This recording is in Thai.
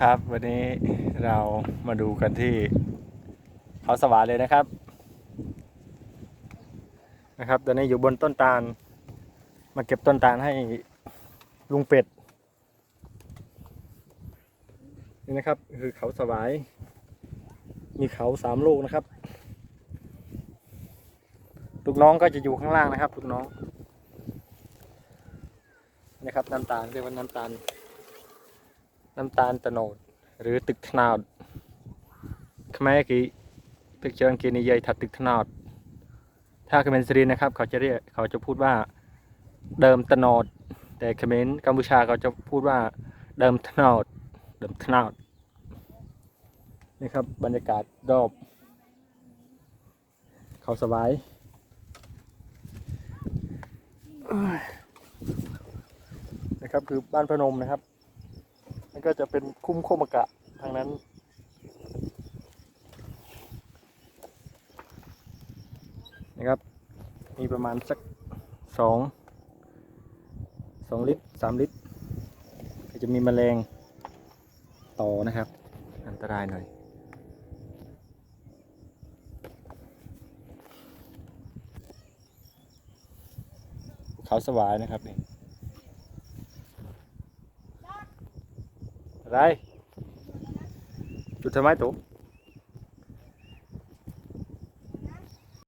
ครับวันนี้เรามาดูกันที่เขาสวายเลยนะครับ นะครับ ตอนนี้อยู่บนต้นตาล มาเก็บต้นตาลให้ลุงเป็ดนี่นะครับคือเขาสวาย มีเขาสามลูกนะครับ ลูกน้องก็จะอยู่ข้างล่างนะครับลูกน้องนะครับน้ำตาลเรียกว่าน้ำตาล น้ำตาลตะโนดหรือตึกทนาวขมกี้เพิกเจอร์กีนิยายถัดตึกทนาดถ้าเขมรสรีนะครับ เขาจะเรียกเขาจะพูดว่าเดิมตะโนดแต่เขมรกัมพูชาเขาจะพูดว่าเดิมทนาดเดิมทนาดนี่ครับบรรยากาศรอบ เขาสบายนะครับคือบ้านพนมนะครับ ก็จะเป็นคุ้มโคมกะทางนั้น นะครับ มีประมาณสักสองสองลิตรสามลิตร ก็จะมีแมลงต่อนะครับ อันตรายหน่อยเขาสวายนะครับนี่ อะไรจุดทำไมตุ๊